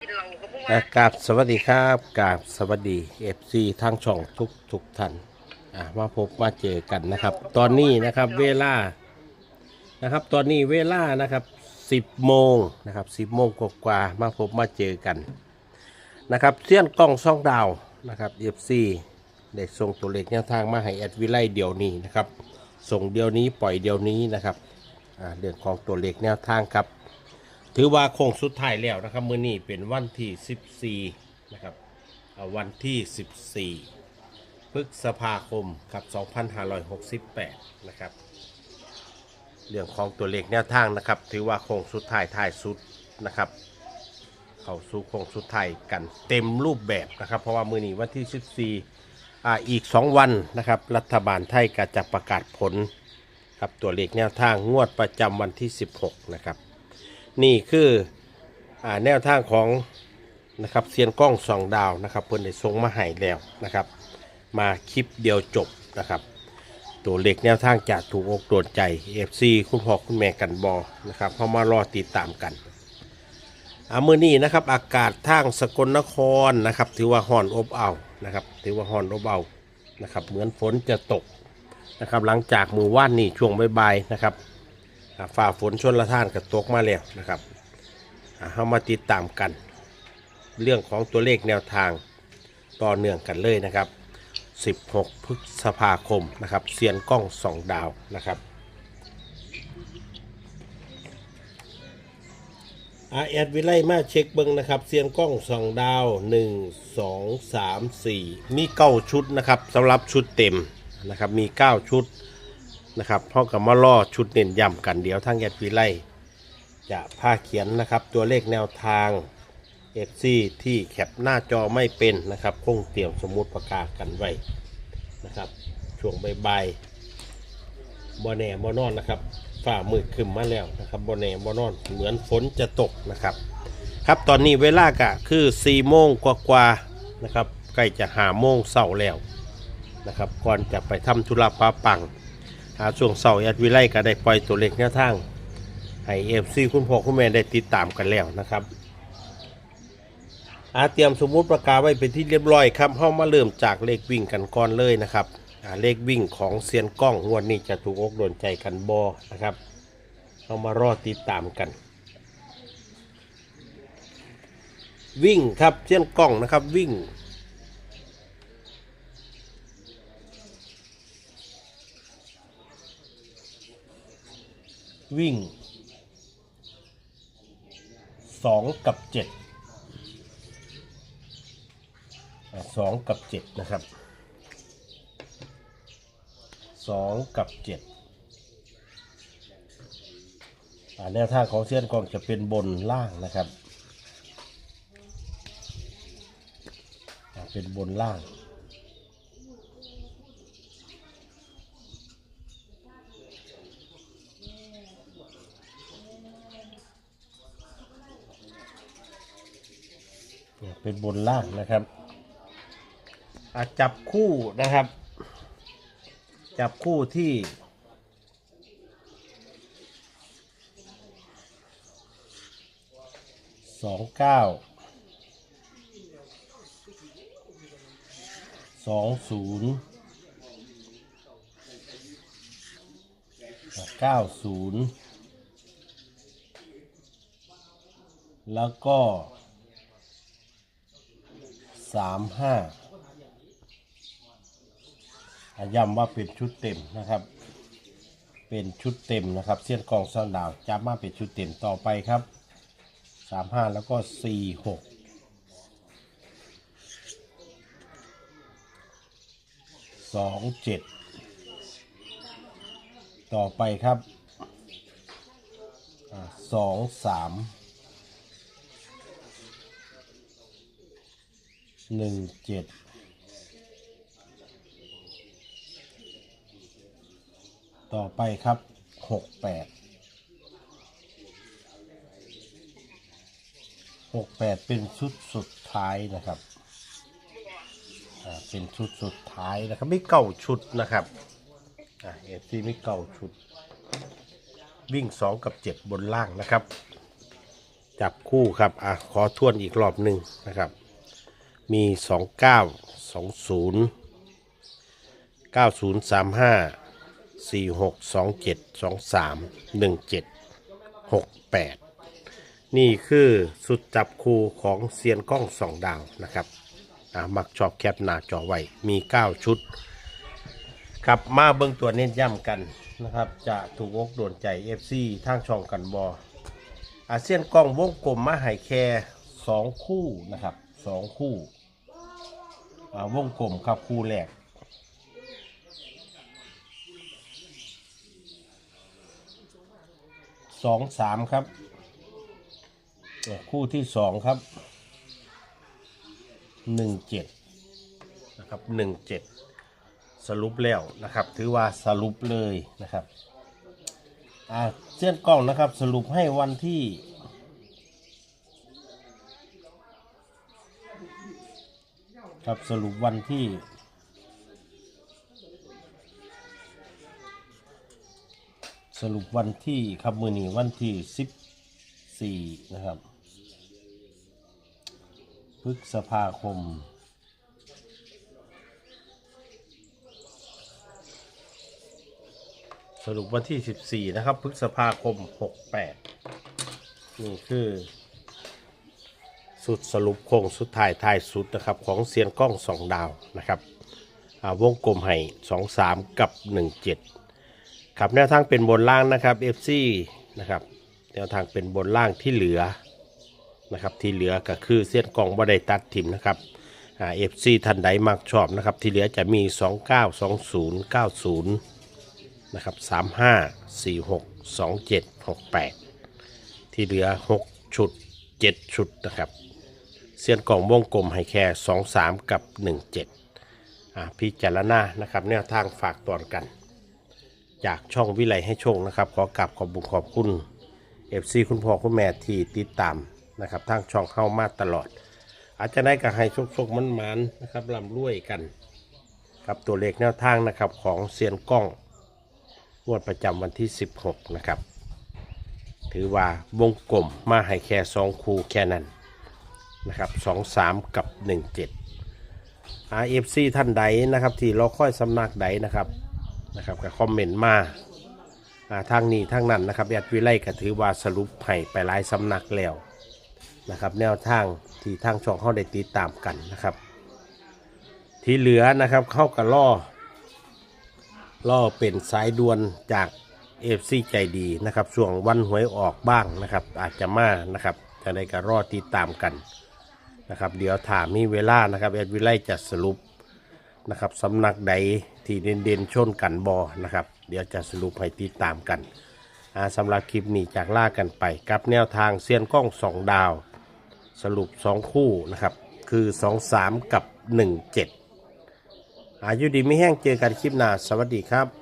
เราก็พูดอะกราบสวัสดีครับกราบสวัสดีเอฟซีทางช่องทุกทุกท่านอะมาพบมาเจอกันนะครับ ตอนนี้นะครับเวลานะครับ ตอนนี้เวลานะครับ 10โมงนะครับ10โมงกว่าๆมาพบมาเจอกันนะครับเสี้ยนกล้องซ่องดาวนะครับเอฟซีได้ส่งตัวเลขแนวทางมาให้แอดวิไลเดี๋ยวนี้นะครับ ส่งเดี๋ยวนี้ปล่อยเดี๋ยวนี้นะครับอ่าเรื่องของตัวเลขแนวทางครับ ถือว่าโค้งสุดท้ายแล้วนะครับมื้อนี้เป็นวันที่14นะครับวันที่ 14พฤษภาคมครับ2568นะครับเรื่องของตัวเลขแนวทางนะครับ ถือว่าโค้งสุดท้ายท้ายสุดนะครับ เข้าสู่โค้งสุดท้ายกันเต็มรูปแบบนะครับ เพราะว่ามื้อนี้วันที่ 14อ่าอีก 2 วันนะครับ รัฐบาลไทยก็จะประกาศผลครับตัวเลขแนวทางงวดประจำวันที่ 16 นะครับ นี่คืออาแนวทางของนะครับเซียนกล้องสองดาวนะครับ เพิ่นได้ส่งมาให้แล้วนะครับ มาคลิปเดียวจบนะครับ ตัวเลขแนวทางจะถูกอกโดนใจ FC คุณพ่อคุณแม่กันบอนะครับเข้ามารอติดตามกันอามือนี้นะครับอากาศทางสกลนครนะครับ ถือว่าห่อนอบอ้าวนะครับ ถือว่าห่อนอบอ้าวนะครับ เหมือนฝนจะตกนะครับ หลังจากมือว่านนี่ช่วงบ่ายๆนะครับ ฝ่าฝนชนละท่านกับตกมาแล้วนะครับเข้ามาติดตามกัน เรื่องของตัวเลขแนวทางต่อเนื่องกันเลยนะครับ 16 พฤษภาคมนะครับเซียนกล้องสองดาวนะครับ อาแอดวิไลมาเช็คเบิ้งนะครับเซียนกล้องสองดาว 1 2 3 4 มีเก้าชุดนะครับสำหรับชุดเต็มนะครับมี 9 ชุด นะครับพ่อกับมาล่อชุดเน้นย้ำกันเดี๋ยวทางแอดวีไลจะพาเขียนนะครับตัวเลขแนวทางเอฟซีที่แคปหน้าจอไม่เป็นนะครับคงเตรียมสมุดประกาศกันไว้นะครับช่วงบ่ายๆบอแน่บอนอนนะครับฝ่ามืดขึ้นมาแล้วนะครับบอแน่บอนอนเหมือนฝนจะตกนะครับ ครับตอนนี้เวลากะคือ4โมงกว่าๆนะครับใกล้จะหาโมงเสาร์แล้วนะครับก่อนจะไปทำธุระปาปัง หาช่วงเสาร์แอดวิไลก็ได้ปล่อยตัวเลขแนวทางให้เอฟซีคุณพ่อคุณแม่ได้ติดตามกันแล้วนะครับอาเตรียมสมมุติประกาศไว้เป็นที่เรียบร้อยครับเข้ามาเริ่มจากเลขวิ่งกันก่อนเลยนะครับเลขวิ่งของเซียนกล้องงวดนี้จะถูกอกโดนใจกันบอนะครับเข้ามารอติดตามกัน วิ่งครับเซียนกล้องนะครับวิ่ง วิ่งสองกับเจ็ดสองกับเจ็ดนะครับสองกับเจ็ดแนวทางของเส้นกองจะเป็นบนล่างนะครับ เป็นบนล่าง เป็นบนล่างนะครับอะจับคู่นะครับ จับคู่ที่สองเก้าสองศูนย์เก้าศูนย์แล้วก็ สามห้าย้ำว่าเป็นชุดเต็มนะครับ เป็นชุดเต็มนะครับ เส้นกองซ่อนดาวจับมาเป็นชุดเต็มต่อไปครับสามห้าแล้วก็สี่หกสองเจ็ดต่อไปครับสองสาม หนึ่งเจ็ดต่อไปครับหกแปดหกแปดเป็นชุดสุดท้ายนะครับเป็นชุดสุดท้ายนะครับไม่เก่าชุดนะครับเอฟซีไม่เก่าชุด วิ่งสองกับเจ็ดบนล่างนะครับ จับคู่ครับอะขอทวนอีกรอบหนึ่งนะครับ มีสองเก้าสองศูนย์เก้าศูนย์สามห้าสี่หกสองเจ็ดสองสามหนึ่งเจ็ดหกแปดนี่คือสุดจับคู่ของเซียนกล้องสองดาวนะครับอะมักชอบแคปหน้าจอไว้ มี 9 ชุดครับมาเบิ่งตัวเน้นย้ำกันนะครับ จะถูกอกโดนใจ FC ทางช่องกันบออาเซียนกล้องวงกลมมาให้แค่สองคู่นะครับสองคู่ อ่าวงกลมครับคู่แรกสองสามครับ คู่ที่สองครับหนึ่งเจ็ดนะครับหนึ่งเจ็ดสรุปแล้วนะครับ ถือว่าสรุปเลยนะครับอ่าเส้นกล้องนะครับสรุปให้วันที่ ครับสรุปวันที่ สรุปวันที่ครับมือนี้วันที่สิบสี่นะครับพฤษภาคมสรุปวันที่ 14 นะครับพฤษภาคม 68 นี่คือ สุดสรุปโค้งสุดท้ายท้ายสุดนะครับของเซียนกล้อง2ดาวนะครับวงกลมให้23 กับ 17 ครับแนวทางเป็นบนล่างนะครับ FC นะครับแนวทางเป็นบนล่างที่เหลือนะครับที่เหลือก็คือเส้นกล่องบ่ได้ตัดทิมนะครับเอ่า FC ท่านใดมักชอบนะครับที่เหลือจะมี 29 20 90นะครับสามห้าสี่หกสองเจ็ดหกแปดที่เหลือหกชุดเจ็ดชุดนะครับ เสียนกล่องวงกลมให้แค่สองสามกับหนึ่งเจ็ดอ่าพิจารณานะครับแนวทางฝากตอนกัน จากช่องวิไลให้โชคนะครับ ขอกราบขอบบุญขอบคุณเอฟซีคุณพ่อคุณแม่ที่ติดตามนะครับทางช่องเข้ามาตลอด อาจจะได้กับให้โชคโชคมันมันนะครับลำรวยกันกับตัวเลขแนวทางนะครับของเซียนกล้องงวดประจำวันที่ 16 นะครับ ถือว่าวงกลมมาให้แค่สองคูแค่นั้น นะครับสองสามกับ17 RFC ท่านใดนะครับ ที่รอค่อยสำนักใดนะครับนะครับก็คอมเมนต์มาทางนี้ทางนั้นนะครับแอดวิไลก็ถือว่าสรุปให้ไปหลายสำนักแล้วนะครับแนวทางที่ทางช่องเขาได้ติดตามกันนะครับ ที่เหลือนะครับเข้ากับล่อล่อเป็นสายด่วนจากเอฟซีใจดีนะครับช่วงวันหวยออกบ้างนะครับ อาจจะมานะครับจะได้ก็รอติดตามกัน นะครับเดี๋ยวถามมีเวลานะครับแอดวิไลจะสรุปนะครับสำนักใดที่เด่นเด่นๆชนกันบอนะครับ เดี๋ยวจะสรุปให้ติดตามกันสำหรับคลิปนี้จากล่ากันไป กับแนวทางเซียนกล้องสองดาว สรุปสองคู่นะครับ คือสองสามกับหนึ่งเจ็ดอายุดีไม่แห้งเจอกันคลิปหน้า สวัสดีครับ